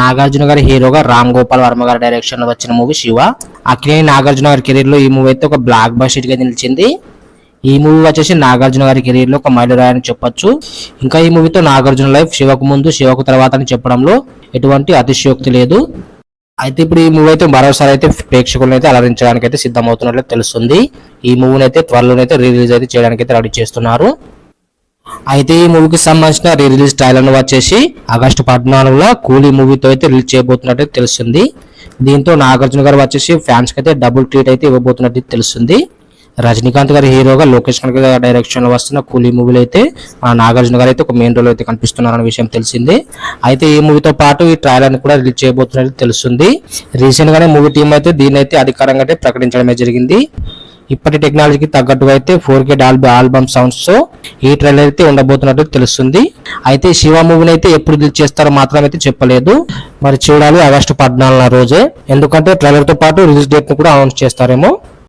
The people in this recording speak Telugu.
నాగార్జున గారి హీరోగా రామ్ గోపాల్ వర్మ గారి డైరెక్షన్లో వచ్చిన మూవీ శివ. అక్కినేని నాగార్జున గారి కెరీర్లో ఈ మూవీ అయితే ఒక బ్లాక్ బస్టర్గా నిలిచింది. ఈ మూవీ వచ్చేసి నాగార్జున గారి కెరీర్లో ఒక మైలురాయి అని చెప్పొచ్చు. ఇంకా ఈ మూవీతో నాగార్జున లైఫ్ శివకు ముందు శివకు తర్వాత అని చెప్పడంలో ఎటువంటి అతిశయోక్తి లేదు. అయితే ఇప్పుడు ఈ మూవీ అయితే మరోసారి అయితే ప్రేక్షకులను అయితే అలరించడానికి అయితే సిద్ధమవుతున్నట్లు తెలుస్తుంది. ఈ మూవీని అయితే త్వరలోనైతే రిలీజ్ అయితే చేయడానికి అయితే రెడీ చేస్తున్నారు. అయితే ఈ మూవీకి సంబంధించిన రీ రిలీజ్ ట్రైలర్ వచ్చేసి ఆగస్టు పద్నాలుగులో కూలీ మూవీతో అయితే రిలీజ్ చేయబోతున్నట్టు తెలుస్తుంది. దీంతో నాగార్జున గారు వచ్చేసి ఫ్యాన్స్కి అయితే డబుల్ ట్రీట్ అయితే ఇవ్వబోతున్నట్టు తెలుస్తుంది. రజనీకాంత్ గారి హీరోగా లోకేష్ కనక గారి డైరెక్షన్లో వస్తున్న కూలీ మూవీలో అయితే మన నాగార్జున గారు అయితే ఒక మెయిన్ రోల్ అయితే కనిపిస్తున్నారన్న విషయం తెలిసింది. అయితే ఈ మూవీతో పాటు ఈ ట్రైలర్ని కూడా రిలీజ్ చేయబోతున్నట్టు తెలుస్తుంది. రీసెంట్ గానే మూవీ టీం అయితే దీన్ని అయితే అధికారంగా అయితే ప్రకటించడమే జరిగింది. ఇప్పటి టెక్నాలజీకి తగ్గట్టుగా అయితే four K Dolby album sounds ఈ ట్రైలర్ అయితే ఉండబోతున్నట్టు తెలుస్తుంది. అయితే శివ మూవీని అయితే ఎప్పుడు రిలీజ్ చేస్తారో మాత్రం అయితే చెప్పలేదు. మరి చూడాలి ఆగస్టు పద్నాలుగున రోజే. ఎందుకంటే ట్రైలర్తో పాటు రిలీజ్ డేట్ని కూడా అనౌన్స్ చేస్తారేమో.